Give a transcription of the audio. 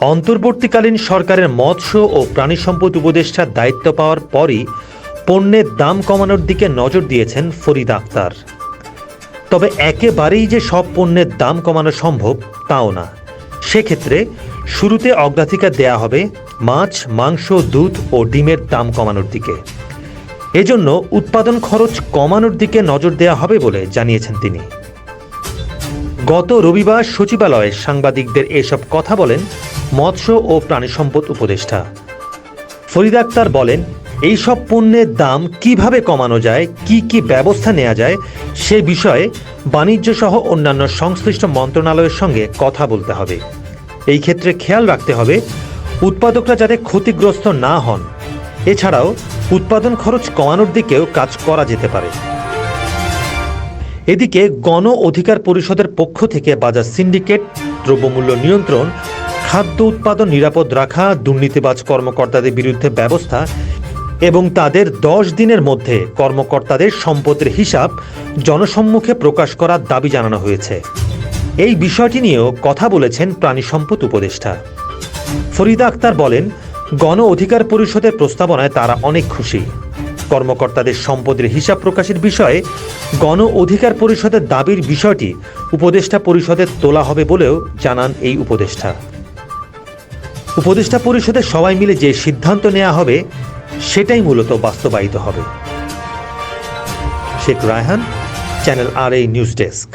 অন্তর্বর্তীকালীন সরকারের মৎস্য ও প্রাণী সম্পদ উপদেষ্টার দায়িত্ব পাওয়ার পরই পণ্যের দাম কমানোর দিকে নজর দিয়েছেন ফরিদ আক্তার। তবে একেবারেই যে সব পণ্যের দাম কমানো সম্ভব, তাও না। সেক্ষেত্রে শুরুতে অগ্রাধিকার দেয়া হবে মাছ, মাংস, দুধ ও ডিমের দাম কমানোর দিকে। এজন্য উৎপাদন খরচ কমানোর দিকে নজর দেওয়া হবে বলে জানিয়েছেন তিনি। গত রবিবার সচিবালয়ে সাংবাদিকদের এসব কথা বলেন মৎস্য ও প্রাণী সম্পদ উপদেষ্টা। ফরিদ আক্তার বলেন এইসব পণ্যের দাম কীভাবে কমানো যায়, কি কি ব্যবস্থা নেওয়া যায়, সে বিষয়ে বাণিজ্য সহ অন্যান্য সংশ্লিষ্ট মন্ত্রণালয়ের সঙ্গে কথা বলতে হবে। এই ক্ষেত্রে খেয়াল রাখতে হবে, উৎপাদকরা যাতে ক্ষতিগ্রস্ত না হন। এছাড়াও, উৎপাদন খরচ কমানোর দিকেও কাজ করা যেতে পারে। এদিকে গণ অধিকার পরিষদের পক্ষ থেকে বাজার সিন্ডিকেট, দ্রব্যমূল্য নিয়ন্ত্রণ, খাদ্য উৎপাদন নিরাপদ রাখা, দুর্নীতিবাজ কর্মকর্তাদের বিরুদ্ধে ব্যবস্থা এবং তাদের দশ দিনের মধ্যে কর্মকর্তাদের সম্পদের হিসাব জনসম্মুখে প্রকাশ করার দাবি জানানো হয়েছে। এই বিষয়টি নিয়েও কথা বলেছেন প্রাণী সম্পদ উপদেষ্টা। ফরিদা আক্তার বলেন, গণ অধিকার পরিষদের প্রস্তাবনায় তারা অনেক খুশি। কর্মকর্তাদের সম্পদের হিসাব প্রকাশের বিষয়ে গণ অধিকার পরিষদের দাবির বিষয়টি উপদেষ্টা পরিষদে তোলা হবে বলেও জানান এই উপদেষ্টা। উপদেষ্টা পরিষদের সবাই মিলে যে সিদ্ধান্ত নেওয়া হবে, সেটাই মূলত বাস্তবায়িত হবে। শেখ রায়হান, চ্যানেল আর এই নিউজ ডেস্ক।